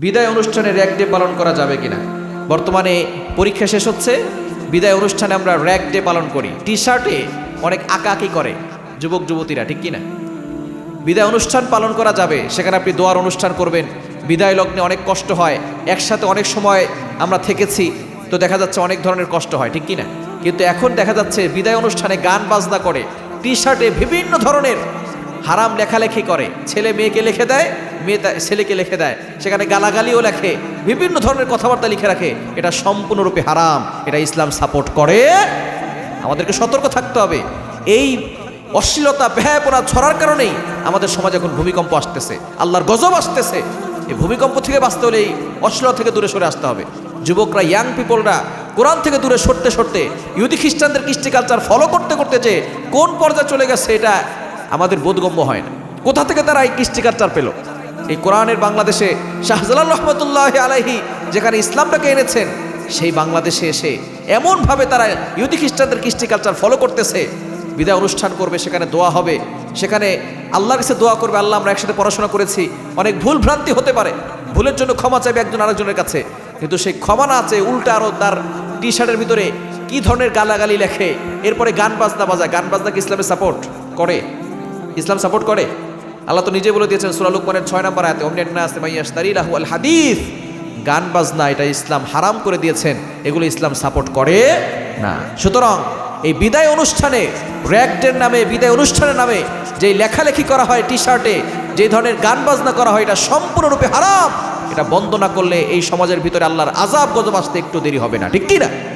বিদায় অনুষ্ঠানে rag day পালন করা যাবে কিনা? বর্তমানে পরীক্ষা শেষ হচ্ছে। বিদায় অনুষ্ঠানে আমরা র্যাক ডে পালন করি। টি শার্টে অনেক আঁকাআঁকি করে যুবক, যুবতীরা, ঠিক কিনা? বিদায় অনুষ্ঠান পালন করা যাবে। সেখানে আপনি দোয়ার অনুষ্ঠান করবেন। বিদায় লগ্নে অনেক কষ্ট হয়। একসাথে অনেক সময় আমরা থেকেছি, তো দেখা যাচ্ছে অনেক ধরনের কষ্ট হয়, ঠিক কিনা? কিন্তু এখন দেখা যাচ্ছে বিদায় অনুষ্ঠানে গান বাজনা করে টি শার্টে বিভিন্ন ধরনের হারাম লেখালেখি করে। ছেলে মেয়েকে লিখে দেয়, মেয়ে ছেলেকে লিখে দেয়। সেখানে গালাগালিও লেখে, বিভিন্ন ধরনের কথাবার্তা লিখে রাখে। এটা সম্পূর্ণরূপে হারাম, এটা ইসলাম সাপোর্ট করে। আমাদেরকে সতর্ক থাকতে হবে। এই অশ্লীলতা ব্যয়পনা ছড়ার কারণেই আমাদের সমাজে এখন ভূমিকম্প আসতেছে। আল্লাহর গজব আসতেছে। এই ভূমিকম্প থেকে বাঁচতে হলে এই অশ্লীলতা থেকে দূরে সরে আসতে হবে। যুবকরা ইয়াং পিপলরা কোরআন থেকে দূরে সরতে সরতে ইহুদি খ্রিস্টানদের কৃষ্টি কালচার ফলো করতে করতে যে কোন পর্যায়ে চলে গেছে, এটা আমাদের বোধগম্য হয় না। কোথা থেকে তারা এই কৃষ্টি কালচার পেল? এই কোরআনের বাংলাদেশে শাহজালাল রহমতুল্লাহ আলাইহি যেখানে ইসলামটাকে এনেছেন, সেই বাংলাদেশে এসে এমনভাবে তারা ইহুদি খ্রিস্টানদের কৃষ্টি কালচার ফলো করতেছে। বিদায় অনুষ্ঠান করবে, সেখানে দোয়া হবে। সেখানে আল্লাহর কাছে দোয়া করবে, আল্লাহ আমরা একসাথে পড়াশোনা করেছি। অনেক ভুল ভ্রান্তি হতে পারে। ভুলের জন্য ক্ষমা চাইবে একজন আরেকজনের কাছে। কিন্তু সেই ক্ষমা না আছে উল্টা আরও তার টি শার্টের ভিতরে কী ধরনের গালাগালি লেখে। এরপরে গান বাজনা বাজায়। গান বাজনা কি ইসলামে সাপোর্ট করে। ইসলাম সাপোর্ট করে? আল্লাহ তো নিজে বলে দিয়েছেন সুরা লুকমানের ছয় নম্বর আয়াতে অমনিয়ান নাস মাইয়াশতারি লাহু আল হাদিস। গান বাজনা, এটা ইসলাম হারাম করে দিয়েছেন, এগুলো ইসলাম সাপোর্ট করে না। সুতরাং এই বিদায় অনুষ্ঠানে র্যাকডের নামে, বিদায় অনুষ্ঠানের নামে, যেই লেখালেখি করা হয় টি শার্টে যে ধরনের গান বাজনা করা হয়, এটা সম্পূর্ণরূপে হারাম। এটা বন্ধ না করলে এই সমাজের ভিতরে আল্লাহর আজাব গজব আসতে একটু দেরি হবে না, ঠিক কি না?